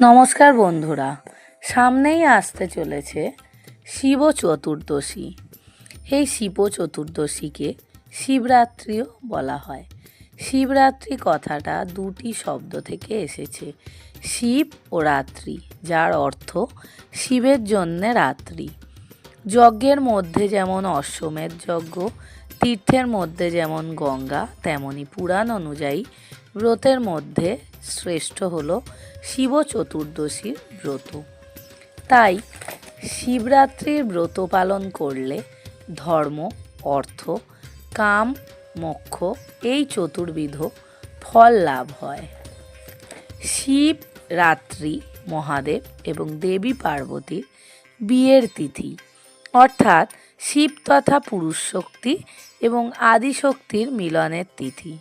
নমস্কার বন্ধুরা, সামনেই আসতে চলেছে শিব চতুর্দশী। এই শিব চতুর্দশীকে শিবরাত্রিও বলা হয়। শিবরাত্রি কথাটা দুটি শব্দ থেকে এসেছে, শিব ও রাত্রি, যার অর্থ শিবের জন্যে রাত্রি। যজ্ঞের মধ্যে যেমন অশ্বমেধ যজ্ঞ, তীর্থের মধ্যে যেমন গঙ্গা, তেমনি পুরাণ অনুযায়ী ব্রতের মধ্যে শ্রেষ্ঠ হল শিব চতুর্দশীর ব্রত। তাই শিবরাত্রির ব্রত পালন করলে ধর্ম, অর্থ, কাম, মোক্ষ এই চতুর্বিধ ফল লাভ হয়। শিব রাত্রি মহাদেব এবং দেবী পার্বতীর বিয়ের তিথি, অর্থাৎ শিব তথা পুরুষ শক্তি এবং আদিশক্তির মিলনের তিথি।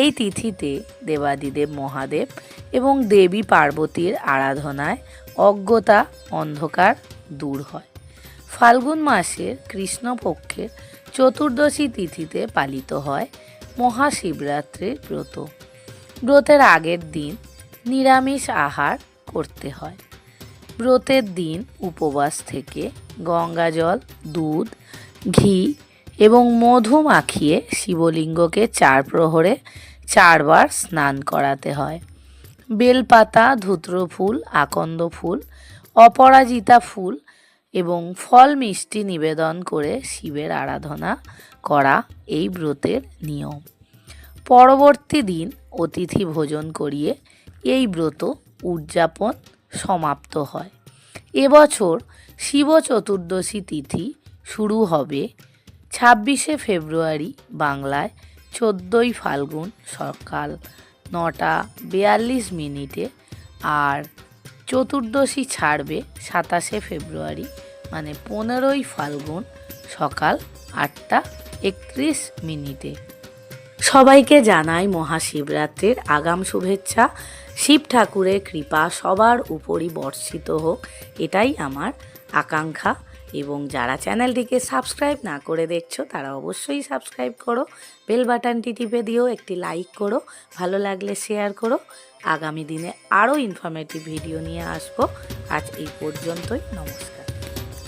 এই তিথিতে দেবাদিদেব মহাদেব এবং দেবী পার্বতীর আরাধনায় অজ্ঞতা অন্ধকার দূর হয়। ফাল্গুন মাসের কৃষ্ণপক্ষের চতুর্দশী তিথিতে পালিত হয় মহাশিবরাত্রির ব্রত। ব্রতের আগের দিন নিরামিষ আহার করতে হয়। ব্রতের দিন উপবাস থেকে গঙ্গাজল, দুধ, ঘি এবং মধু মাখিয়ে শিবলিঙ্গকে চার প্রহরে চারবার স্নান করাতে হয়। বেলপাতা ধুত্র ফুল আকন্দ ফুল, অপরাজিতা ফুল এবং ফল মিষ্টি নিবেদন করে শিবের আরাধনা করা এই ব্রতের নিয়ম। পরবর্তী দিন অতিথি ভোজন করিয়ে এই ব্রত উদযাপন সমাপ্ত হয়। এবছর শিব চতুর্দশী তিথি শুরু হবে ছাব্বিশে ফেব্রুয়ারি বাংলায় চোদ্দোই ফাল্গুন সকাল নটা বিয়াল্লিশ মিনিটে আর চতুর্দশী ছাড়বে সাতাশে ফেব্রুয়ারি মানে পনেরোই ফাল্গুন সকাল আটটা একত্রিশ মিনিটে। সবাইকে জানাই মহাশিবরাত্রির আগাম শুভেচ্ছা। শিব ঠাকুরের কৃপা সবার উপরই বর্ষিত হোক, এটাই আমার আকাঙ্ক্ষা। এবং যারা চ্যানেলটিকে সাবস্ক্রাইব না করে দেখছ, তারা অবশ্যই সাবস্ক্রাইব করো। বেল বাটনটি টিপে দিও, একটি লাইক করো, ভালো লাগলে শেয়ার করো। আগামী দিনে আরও ইনফরমেটিভ ভিডিও নিয়ে আসব। আজ এই পর্যন্তই, নমস্কার।